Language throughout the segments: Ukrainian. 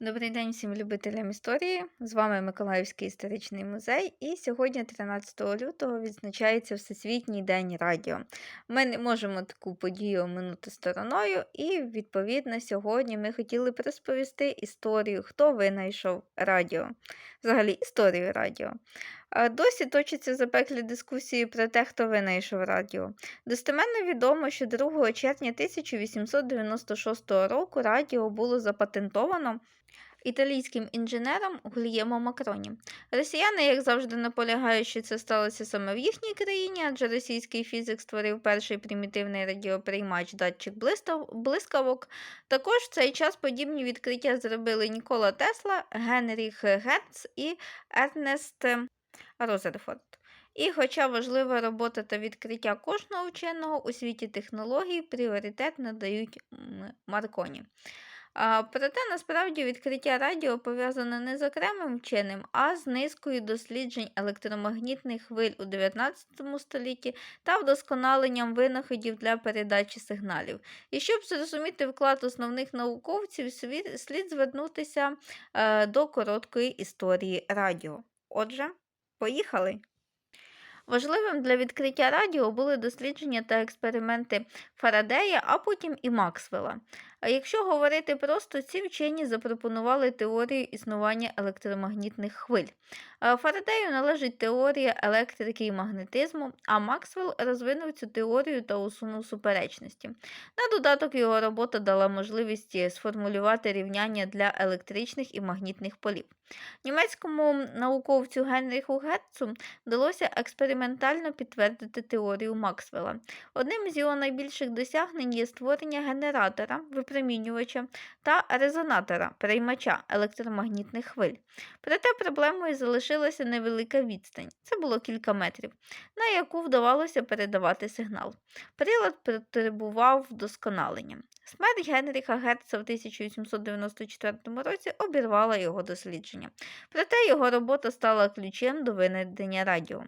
Добрий день всім любителям історії. З вами Миколаївський історичний музей, і сьогодні, 13 лютого, відзначається Всесвітній день радіо. Ми не можемо таку подію минути стороною, і, відповідно, сьогодні ми хотіли б розповісти історію, хто винайшов радіо, взагалі історію радіо. Досі точаться запеклі дискусії про те, хто винайшов радіо. Достеменно відомо, що 2 червня 1896 року радіо було запатентовано італійським інженером Гульємо Макроні. Росіяни, як завжди, наполягають, що це сталося саме в їхній країні, адже російський фізик створив перший примітивний радіоприймач датчик блискавок. Також в цей час подібні відкриття зробили Нікола Тесла, Генріх Герц і Ернест Розерфорд. І хоча важлива робота та відкриття кожного вченого у світі технологій пріоритет надають Марконі. Проте насправді відкриття радіо пов'язане не з окремим вченим, а з низкою досліджень електромагнітних хвиль у 19 столітті та вдосконаленням винаходів для передачі сигналів. І щоб зрозуміти вклад основних науковців, слід звернутися е, до короткої історії радіо. Отже, поїхали! Важливим для відкриття радіо були дослідження та експерименти Фарадея, а потім і Максвелла. А якщо говорити просто, ці вчені запропонували теорію існування електромагнітних хвиль. Фарадею належить теорія електрики і магнетизму, а Максвелл розвинув цю теорію та усунув суперечності. На додаток його робота дала можливість сформулювати рівняння для електричних і магнітних полів. Німецькому науковцю Генріху Гетцу вдалося експериментально підтвердити теорію Максвелла. Одним з його найбільших досягнень є створення генератора, випромінювача та резонатора, приймача електромагнітних хвиль. Проте проблемою залишилася невелика відстань, це було кілька метрів, на яку вдавалося передавати сигнал. Прилад потребував вдосконалення. Смерть Генріха Герца в 1894 році обірвала його дослідження. Проте його робота стала ключем до винайдення радіо.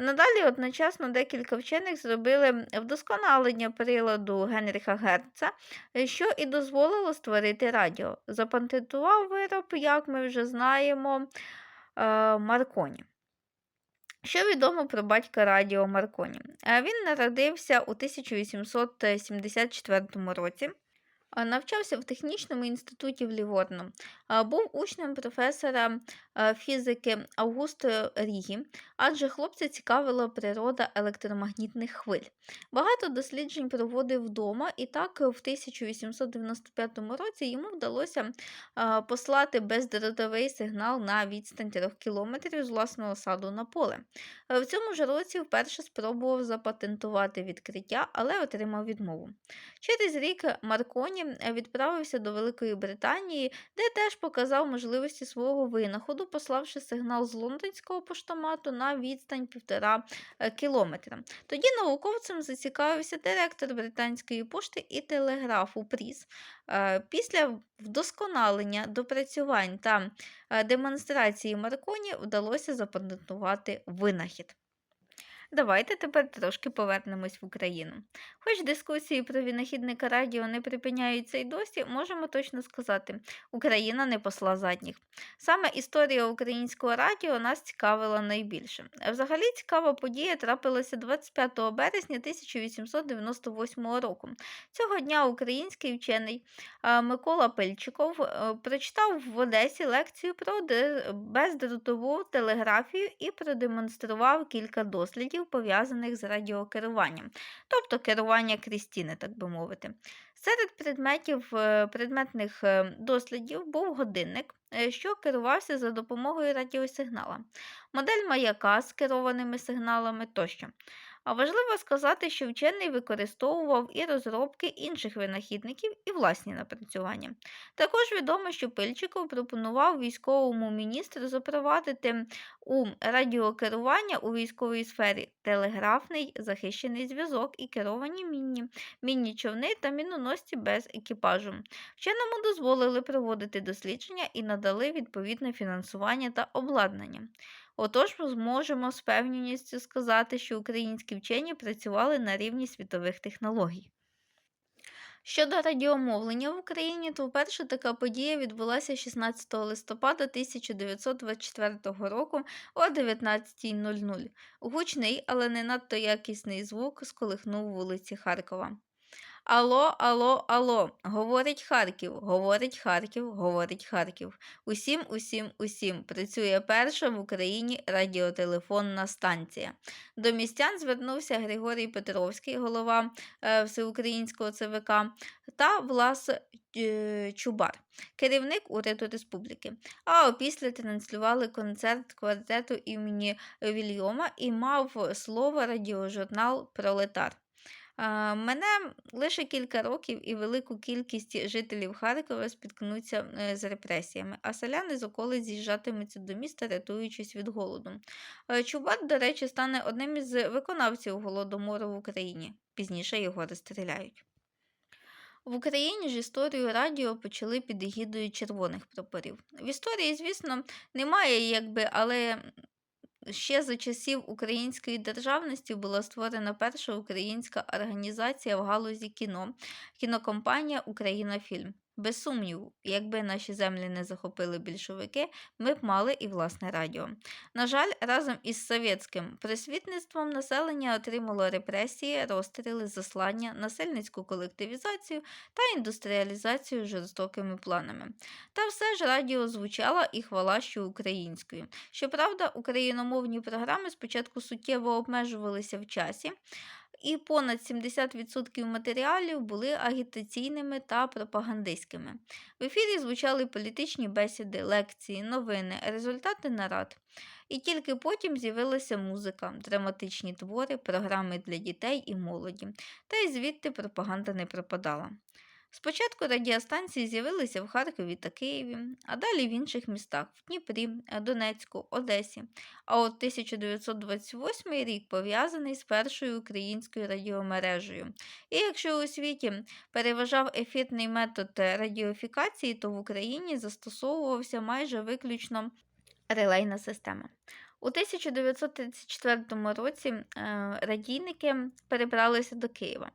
Надалі одночасно декілька вчених зробили вдосконалення приладу Генріха Герца, що і дозволило створити радіо. Запатентував вироб, як ми вже знаємо, е, Марконі. Що відомо про батька Радіо Марконі? Е, Він народився у 1874 році. Навчався в технічному інституті в Ліворно. Був учнем професора фізики Августо Рігі, адже хлопця цікавила природа електромагнітних хвиль. Багато досліджень проводив вдома, і так в 1895 році йому вдалося послати бездротовий сигнал на відстань 3 кілометрів з власного саду на поле. Е, В цьому ж році вперше спробував запатентувати відкриття, але отримав відмову. Через рік Марконі е, відправився до Великої Британії, де теж показав можливості свого винаходу, пославши сигнал з лондонського поштомату на відстань півтора е, кілометра. Тоді науковцем зацікавився директор британської пошти і телеграфу Пріс. Е, Після вдосконалення допрацювань та е, демонстрації Марконі вдалося запатентувати винахід. Давайте тепер трошки повернемось в Україну. Хоч дискусії про винахідника радіо не припиняються й досі, можемо точно сказати, Україна не посла задніх. Саме історія українського радіо нас цікавила найбільше. Взагалі цікава подія трапилася 25 березня 1898 року. Цього дня український вчений Микола Пильчиков е, прочитав в Одесі лекцію про бездротову телеграфію і продемонстрував кілька дослідів, пов'язаних з радіокеруванням, тобто керування крістіни, так би мовити. Серед предметів е, предметних е, дослідів був годинник, е, що керувався за допомогою радіосигнала, модель маяка з керованими сигналами тощо. А важливо сказати, що вчений використовував і розробки інших винахідників, і власні напрацювання. Також відомо, що Пильчиков пропонував військовому міністру запровадити у радіокерування у військовій сфері телеграфний захищений зв'язок і керовані мінні, мінні човни та міноносці без екіпажу. Вченому дозволили проводити дослідження і надали відповідне фінансування та обладнання. Отож, ми зможемо з певністю сказати, що українські вчені працювали на рівні світових технологій. Щодо радіомовлення в Україні, то вперше така подія відбулася 16 листопада 1924 року о 19.00. Гучний, але не надто якісний звук сколихнув вулиці Харкова. Алло, алло, алло, говорить Харків, говорить Харків, говорить Харків. Усім, усім, усім працює перша в Україні радіотелефонна станція. До містян звернувся Григорій Петровський, голова е, Всеукраїнського ЦВК, та Влас е, Чубар, керівник уряду республіки. А опісля транслювали концерт квартету імені Вільйома і мав слово радіожурнал Пролетар. Мене лише кілька років і велику кількість жителів Харкова спіткнуться е, з репресіями, а селяни з околиць з'їжджатимуться до міста, рятуючись від голоду. Е, Чубат, до речі, стане одним із виконавців голодомору в Україні. Пізніше його розстріляють. В Україні ж історію радіо почали під егідою червоних прапорів. В історії, звісно, немає, якби, але Ще за часів української державності була створена перша українська організація в галузі кіно кінокомпанія Українафільм. Без сумніву, якби наші землі не захопили більшовики, ми б мали і власне радіо. На жаль, разом із совєтським присвітництвом населення отримало репресії, розстріли, заслання, насильницьку колективізацію та індустріалізацію жорстокими планами. Та все ж радіо звучало і хвала, що українською. Щоправда, україномовні програми спочатку суттєво обмежувалися в часі і понад 70% матеріалів були агітаційними та пропагандистськими. В ефірі звучали політичні бесіди, лекції, новини, результати нарад. І тільки потім з'явилася музика, драматичні твори, програми для дітей і молоді, та й звідти пропаганда не пропадала. Спочатку радіостанції з'явилися в Харкові та Києві, а далі в інших містах в Дніпрі, Донецьку, Одесі. А от 1928 рік пов'язаний з першою українською радіомережею. І якщо у світі переважав ефірний метод радіофікації, то в Україні застосовувався майже виключно релейна система. У 1934 році е, радійники перебралися до Києва.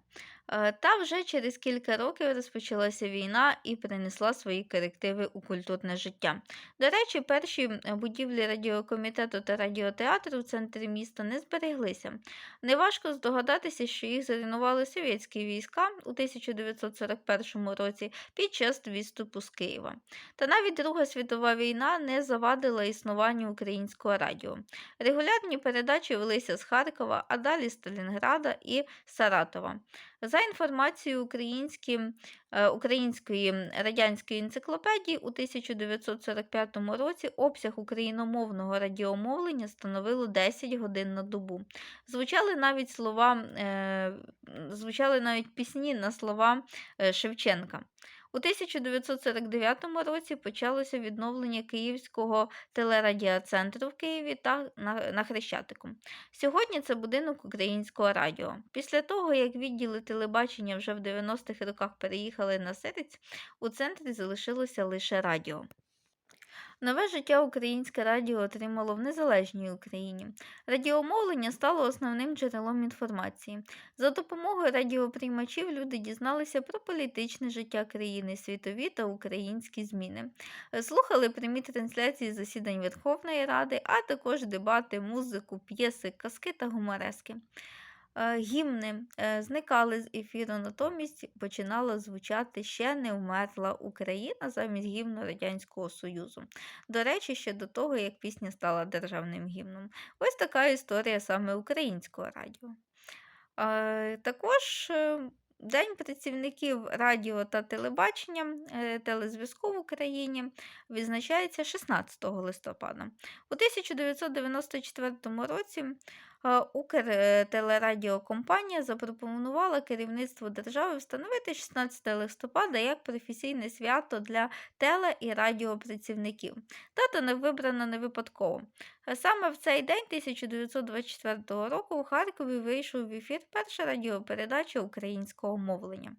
Е, та вже через кілька років розпочалася війна і принесла свої корективи у культурне життя. До речі, перші будівлі радіокомітету та радіотеатру в центрі міста не збереглися. Неважко здогадатися, що їх зруйнували совєтські війська у 1941 році під час відступу з Києва. Та навіть Друга світова війна не завадила існуванню українського радіо. Регулярні передачі велися з Харкова, а далі з Сталінграда і Саратова. За інформацією українські, Української радянської енциклопедії, у 1945 році обсяг україномовного радіомовлення становило 10 годин на добу. Звучали навіть слова, е, звучали навіть пісні на слова е, Шевченка. У 1949 році почалося відновлення Київського телерадіоцентру в Києві та на Хрещатику. Сьогодні це будинок українського радіо. Після того, як відділи телебачення вже в 90-х роках переїхали на Сириць, у центрі залишилося лише радіо. Нове життя українське радіо отримало в незалежній Україні. Радіомовлення стало основним джерелом інформації. За допомогою радіоприймачів люди дізналися про політичне життя країни, світові та українські зміни. Слухали прямі трансляції засідань Верховної Ради, а також дебати, музику, п'єси, казки та гуморески. Е, гімни е, зникали з ефіру, натомість починала звучати ще не вмерла Україна замість гімну Радянського Союзу. До речі, ще до того, як пісня стала державним гімном. Ось така історія саме українського радіо. Е, також День працівників радіо та телебачення телезв'язку в Україні відзначається 16 листопада. У 1994 році Укртелерадіокомпанія запропонувала керівництву держави встановити 16 листопада як професійне свято для теле- і радіопрацівників. Дата не вибрана не випадково. Саме в цей день 1924 року у Харкові вийшов в ефір перша радіопередача українського мовлення.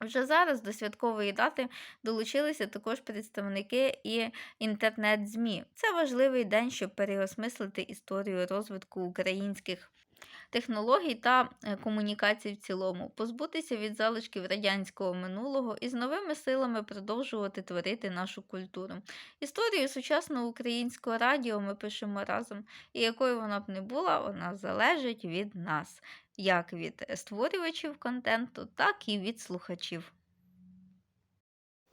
Вже зараз до святкової дати долучилися також представники і інтернет-ЗМІ. Це важливий день, щоб переосмислити історію розвитку українських технологій та е, комунікацій в цілому, позбутися від залишків радянського минулого і з новими силами продовжувати творити нашу культуру. Історію сучасного українського радіо ми пишемо разом, і якою вона б не була, вона залежить від нас, як від е, створювачів контенту, так і від слухачів.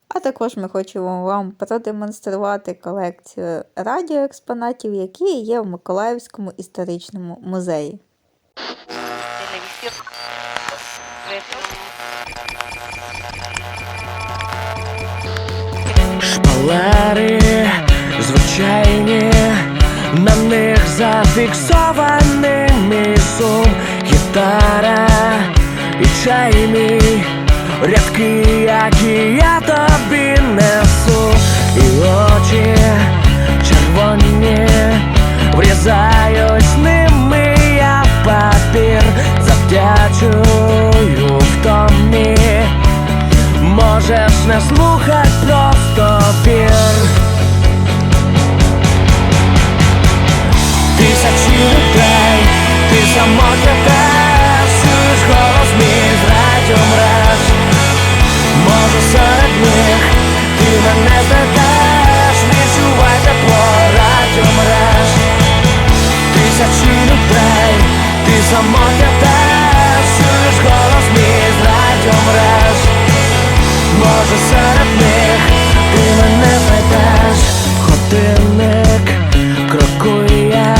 А також ми хочемо вам продемонструвати колекцію радіоекспонатів, які є в Миколаївському історичному музеї. Шпалери звичайні, на них сум, гітара і чайний, рядки, які я щоденник крокую я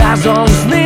разом з ним.